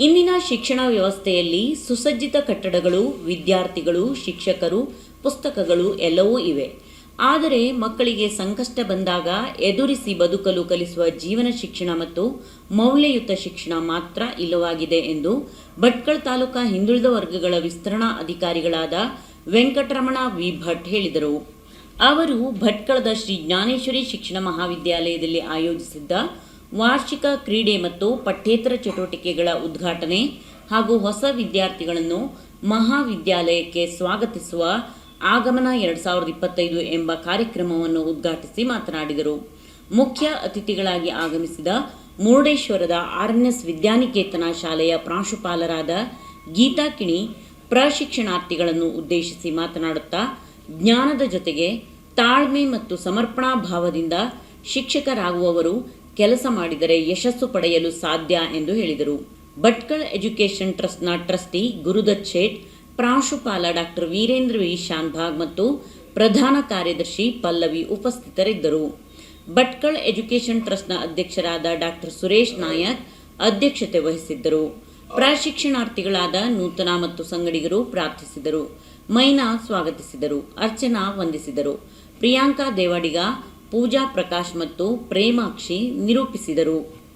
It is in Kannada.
ಇಂದಿನ ಶಿಕ್ಷಣ ವ್ಯವಸ್ಥೆಯಲ್ಲಿ ಸುಸಜ್ಜಿತ ಕಟ್ಟಡಗಳು, ವಿದ್ಯಾರ್ಥಿಗಳು, ಶಿಕ್ಷಕರು, ಪುಸ್ತಕಗಳು ಎಲ್ಲವೂ ಇವೆ. ಆದರೆ ಮಕ್ಕಳಿಗೆ ಸಂಕಷ್ಟ ಬಂದಾಗ ಎದುರಿಸಿ ಬದುಕಲು ಕಲಿಸುವ ಜೀವನ ಶಿಕ್ಷಣ ಮತ್ತು ಮೌಲ್ಯಯುತ ಶಿಕ್ಷಣ ಮಾತ್ರ ಇಲ್ಲವಾಗಿದೆ ಎಂದು ಭಟ್ಕಳ ತಾಲೂಕಾ ಹಿಂದುಳಿದ ವರ್ಗಗಳ ವಿಸ್ತರಣಾ ಅಧಿಕಾರಿಗಳಾದ ವೆಂಕಟರಮಣ ವಿ. ಭಟ್ ಹೇಳಿದರು. ಅವರು ಭಟ್ಕಳದ ಶ್ರೀ ಜ್ಞಾನೇಶ್ವರಿ ಶಿಕ್ಷಣ ಮಹಾವಿದ್ಯಾಲಯದಲ್ಲಿ ಆಯೋಜಿಸಿದ್ದ ವಾರ್ಷಿಕ ಕ್ರೀಡೆ ಮತ್ತು ಪಠ್ಯೇತರ ಚಟುವಟಿಕೆಗಳ ಉದ್ಘಾಟನೆ ಹಾಗೂ ಹೊಸ ವಿದ್ಯಾರ್ಥಿಗಳನ್ನು ಮಹಾವಿದ್ಯಾಲಯಕ್ಕೆ ಸ್ವಾಗತಿಸುವ ಆಗಮನ ಎರಡ್ ಸಾವಿರದ ಇಪ್ಪತ್ತೈದು ಎಂಬ ಕಾರ್ಯಕ್ರಮವನ್ನು ಉದ್ಘಾಟಿಸಿ ಮಾತನಾಡಿದರು. ಮುಖ್ಯ ಅತಿಥಿಗಳಾಗಿ ಆಗಮಿಸಿದ ಮುರುಡೇಶ್ವರದ ಆರ್ಎನ್ಎಸ್ ವಿದ್ಯಾನಿಕೇತನ ಶಾಲೆಯ ಪ್ರಾಂಶುಪಾಲರಾದ ಗೀತಾ ಕಿಣಿ ಪ್ರಶಿಕ್ಷಣಾರ್ಥಿಗಳನ್ನು ಉದ್ದೇಶಿಸಿ ಮಾತನಾಡುತ್ತಾ, ಜ್ಞಾನದ ಜೊತೆಗೆ ತಾಳ್ಮೆ ಮತ್ತು ಸಮರ್ಪಣಾ ಭಾವದಿಂದ ಶಿಕ್ಷಕರಾಗುವವರು ಕೆಲಸ ಮಾಡಿದರೆ ಯಶಸ್ಸು ಪಡೆಯಲು ಸಾಧ್ಯ ಎಂದು ಹೇಳಿದರು. ಭಟ್ಕಳ ಎಜುಕೇಷನ್ ಟ್ರಸ್ಟ್ನ ಟ್ರಸ್ಟಿ ಗುರುದತ್ ಶೇಟ್, ಪ್ರಾಂಶುಪಾಲ ಡಾಕ್ಟರ್ ವೀರೇಂದ್ರ ವಿ. ಶಾನ್ಭಾಗ್ ಮತ್ತು ಪ್ರಧಾನ ಕಾರ್ಯದರ್ಶಿ ಪಲ್ಲವಿ ಉಪಸ್ಥಿತರಿದ್ದರು. ಭಟ್ಕಳ ಎಜುಕೇಷನ್ ಟ್ರಸ್ಟ್ನ ಅಧ್ಯಕ್ಷರಾದ ಡಾಕ್ಟರ್ ಸುರೇಶ್ ನಾಯಕ್ ಅಧ್ಯಕ್ಷತೆ ವಹಿಸಿದ್ದರು. ಪ್ರಶಿಕ್ಷಣಾರ್ಥಿಗಳಾದ ನೂತನ ಮತ್ತು ಸಂಗಡಿಗರು ಪ್ರಾರ್ಥಿಸಿದರು. ಮೈನಾ ಸ್ವಾಗತಿಸಿದರು. ಅರ್ಚನಾ ವಂದಿಸಿದರು. ಪ್ರಿಯಾಂಕಾ ದೇವಾಡಿಗ ಪೂಜಾ ಪ್ರಕಾಶ್ ಮತ್ತು ಪ್ರೇಮಾಕ್ಷಿ ನಿರೂಪಿಸಿದರು.